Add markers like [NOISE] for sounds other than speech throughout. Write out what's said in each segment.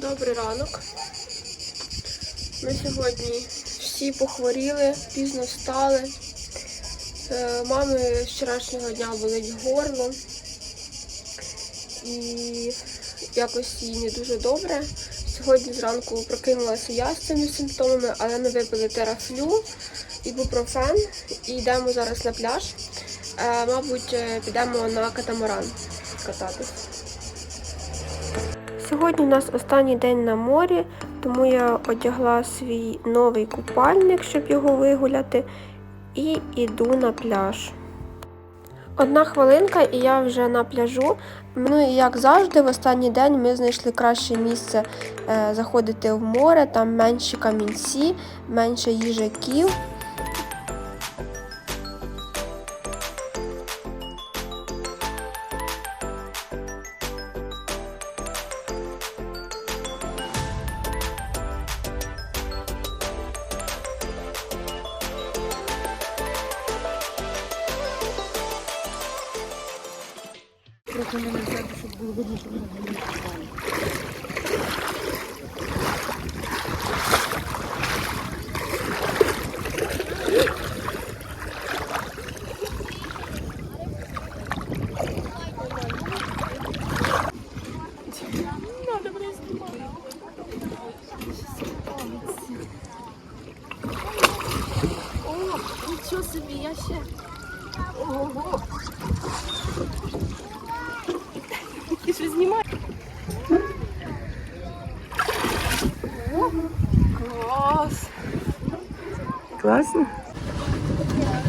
Добрий ранок. Ми сьогодні всі похворіли, пізно встали. Е, Мами вчорашнього дня болить горло. І якось їй не дуже добре. Сьогодні зранку прокинулася я з цими симптомами, але ми випили терафлю, ібупрофен і йдемо зараз на пляж. Е, Мабуть, е, підемо на катамаран кататись. Сьогодні у нас останній день на морі, тому я одягла свій новий купальник, щоб його вигуляти, і йду на пляж. Одна хвилинка, і я вже на пляжу. Ну і як завжди, в останній день ми знайшли краще місце е, заходити в море, там менші камінці, менше їжаків. Трохи мене взяти, щоб було видно, що мене не купали. О, нічого собі, я ще. Ого. Ти що знімаєш? О, клас. Класно?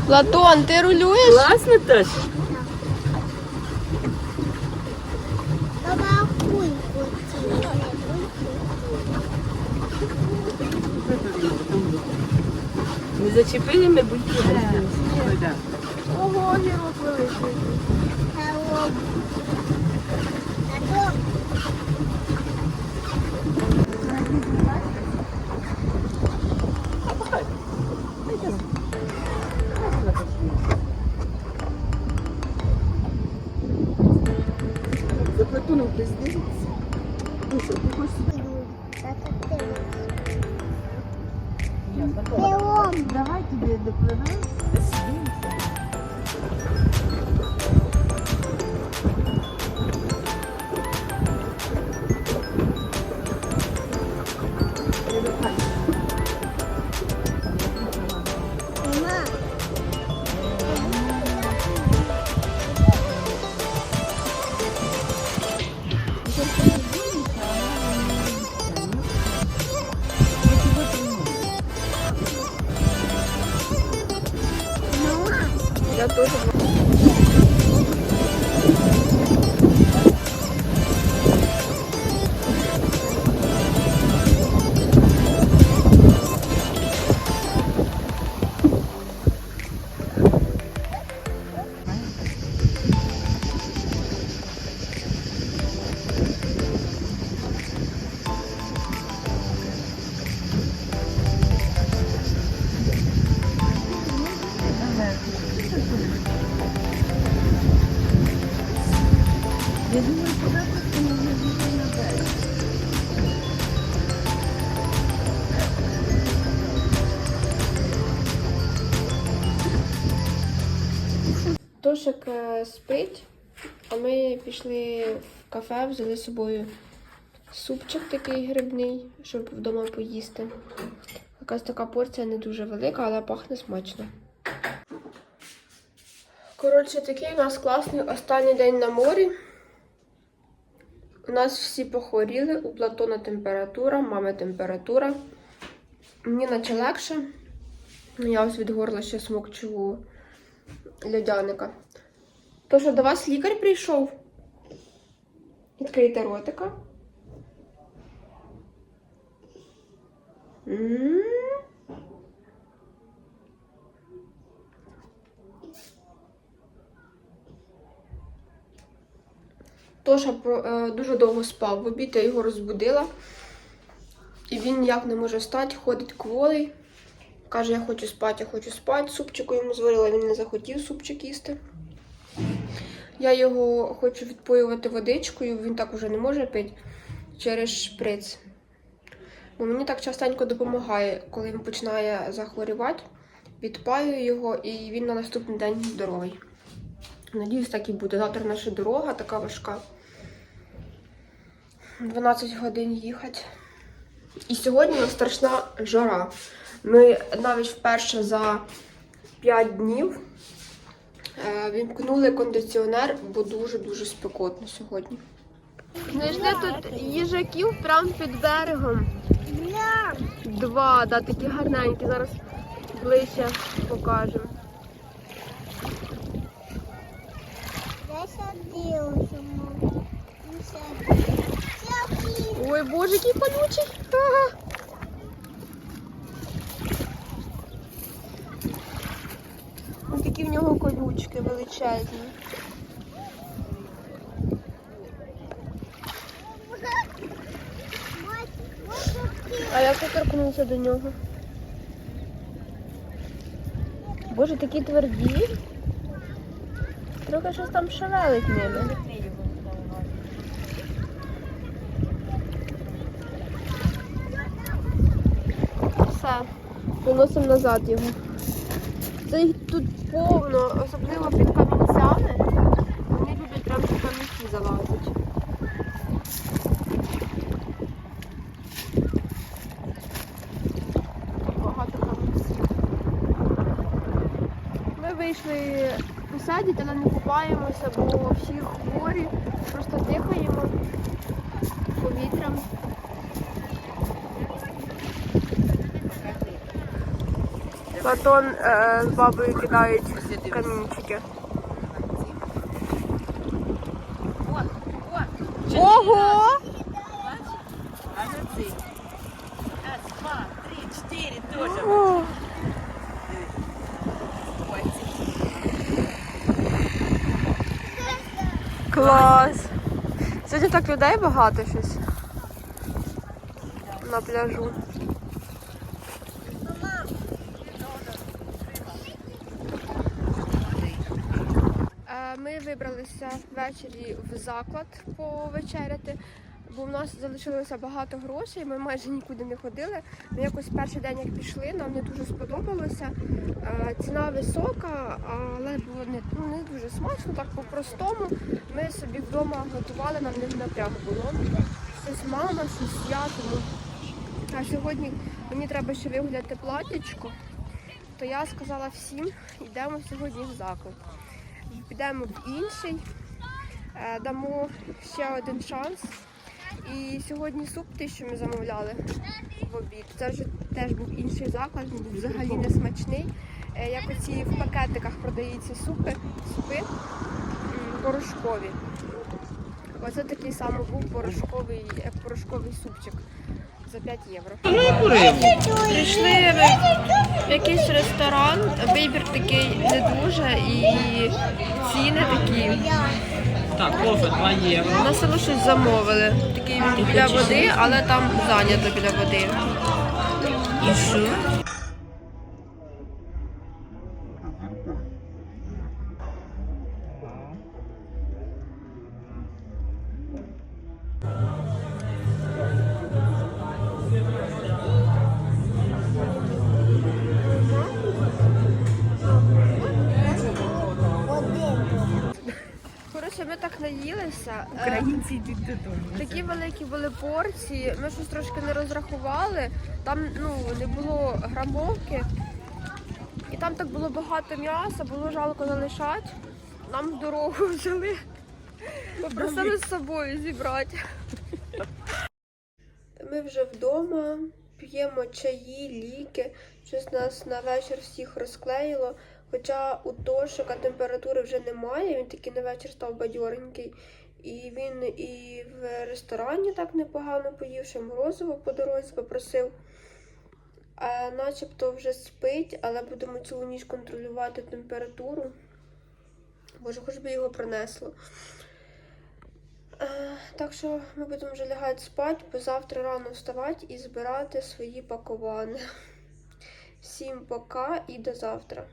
Платон, ти рулюєш? Класно теж. Баба, хуй хотів. Не зачепили ми бульки. Да. Ого, гірок великий. Ти. Білом. Давай туди допливемо. Я теж. Я думаю, куди просто не на берег. Тошик е, спить, а ми пішли в кафе, взяли з собою супчик такий грибний, щоб вдома поїсти. Якась така порція не дуже велика, але пахне смачно. Коротше, такий у нас класний останній день на морі. У нас всі похворіли, у Платона температура, мами температура. Мені наче легше. Я ось від горла ще смокчу льодяника. То що до вас лікар прийшов? Відкрийте ротика. М. Тоша про- е, дуже довго спав. В обід я його розбудила. І він ніяк не може встати, ходить кволий. Каже, я хочу спати, я хочу спати. Супчику йому зварила, він не захотів супчик їсти. Я його хочу відпоювати водичкою, він так уже не може пити. через шприц. Бо мені так частенько допомагає, коли він починає захворювати. Відпаю його і він на наступний день здоровий. Надіюсь, так і буде. Завтра наша дорога така важка. 12 годин їхати. І сьогодні у нас страшна жара. Ми навіть вперше за 5 днів е, вімкнули кондиціонер, бо дуже-дуже спекотно сьогодні. Знайшли тут їжаків прямо під берегом. Два, да, такі гарненькі. Зараз ближче покажемо. Ой, боже, який колючий. Ага. Ось такі в нього колючки величезні. А як ти торкнувся до нього? Боже, такі тверді. Трохи щось там шевелить ними. Все, виносимо назад його. Це їх тут повно, особливо під камінцями. Вони люблять прямо під камінці залазити. багато камінців. Ми вийшли посадити, але не купаємося, бо всі хворі, просто дихаємо повітрям. Платон е, з бабою кидають камінчики. Ого! Раз, два, три, четыре тоже. О! Ой, Клас! Сьогодні так людей багато щось. На пляжу. Е, Ми вибралися ввечері в заклад повечеряти, бо в нас залишилося багато грошей, ми майже нікуди не ходили. Ми якось перший день, як пішли, нам не дуже сподобалося. Е, Ціна висока, але було не, ну, не дуже смачно, так по-простому. Ми собі вдома готували, нам не напряг було. Щось мама, щось я, тому. А сьогодні мені треба ще вигуляти платічко, то я сказала всім, йдемо сьогодні в заклад підемо в інший, е, дамо ще один шанс. І сьогодні суп, той, що ми замовляли в обід, це вже теж був інший заклад, він був взагалі не смачний. Е, Як оці в пакетиках продаються супи, супи порошкові. Оце такий самий був порошковий, як порошковий супчик за 5 євро. Прийшли в якийсь ресторан, вибір такий не дуже і ціни такі. Так, кофе 2 євро. На село щось замовили. Такий біля води, але там зайнято біля води. І что? Наїлися. Е, Украинцы идут додому. Такі великі були порції. Ми щось трошки не розрахували. Там ну не було грамовки. І там так було багато м'яса, було жалко залишати. Нам в дорогу [LAUGHS] взяли. Попросили з собою зібрати. Ми вже вдома, п'ємо чаї, ліки. Щось нас на вечір всіх розклеїло. Хоча у Тошика температури вже немає, він такий на вечір став бадьоренький. І він і в ресторані так непогано поїв, ще морозиво по дорозі попросив. А начебто вже спить, але будемо цілу ніч контролювати температуру. Боже, хоч би його пронесло. Е, Так що ми будемо вже лягати спати, бо завтра рано вставати і збирати свої пакування. Всім пока і до завтра.